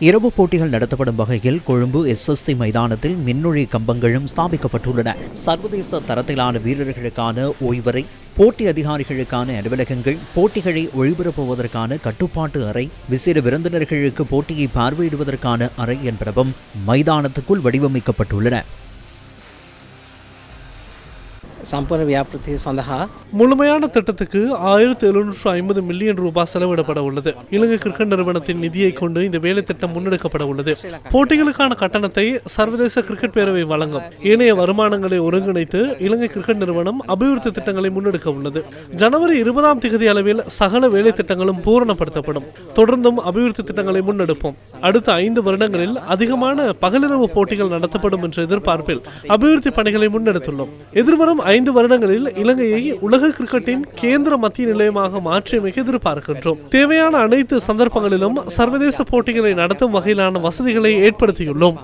இரவு போட்டிகள் நடத்தப்படும் வகையில் கொழும்பு எஸ்எஸ்சி மைதானத்தில் மின்னொழி கம்பங்களும் ஸ்தாபிக்கப்பட்டுள்ளன. சர்வதேச தரத்திலான வீரர்களுக்கான ஓய்வறை போட்டி அதிகாரிகளுக்கான அலுவலகங்கள் போட்டிகளை ஒளிபரப்புவதற்கான கட்டுப்பாட்டு அறை விசேட விருந்தினர்களுக்கு போட்டியை பார்வையிடுவதற்கான அறை என்பனவும் மைதானத்துக்குள் வடிவமைக்கப்பட்டுள்ளன. සම්පන ව්‍යාපෘතිය සඳහා முழுமையான திட்டத்துக்கு ஆயிரத்தி எழுநூற்று ஐம்பது மில்லியன் ரூபாய் செலவிடப்பட உள்ளது இலங்கை கிரிக்கெட் நிறுவனத்தின் நிதியை கொண்டு இந்த வேலை திட்டம் முன்னெடுக்கப்பட உள்ளது போட்டிகளுக்கான கட்டணத்தை சர்வதேச கிரிக்கெட் பேரவை வழங்கும் ஏனைய வருமானங்களை ஒருங்கிணைத்து இலங்கை கிரிக்கெட் நிறுவனம் அபிவிருத்தி திட்டங்களை முன்னெடுக்க உள்ளது ஜனவரி இருபதாம் தேதி அளவில் சகல வேலை திட்டங்களும் பூரணப்படுத்தப்படும் தொடர்ந்தும் அபிவிருத்தி திட்டங்களை முன்னெடுப்போம் அடுத்த ஐந்து வருடங்களில் அதிகமான பகலிரவு போட்டிகள் நடத்தப்படும் என்ற எதிர்பார்ப்பில் அபிவிருத்தி பணிகளை முன்னெடுத்துள்ளோம் எதிர்வரும் ஐந்து வருடங்களில் இலங்கையை உலக கிரிக்கெட்டின் கேந்திர மத்திய நிலையமாக மாற்றியமைக்க எதிர்பார்க்கின்றோம். தேவையான அனைத்து சந்தர்ப்பங்களிலும் சர்வதேச போட்டிகளை நடத்தும் வகையிலான வசதிகளை ஏற்படுத்தியுள்ளோம்.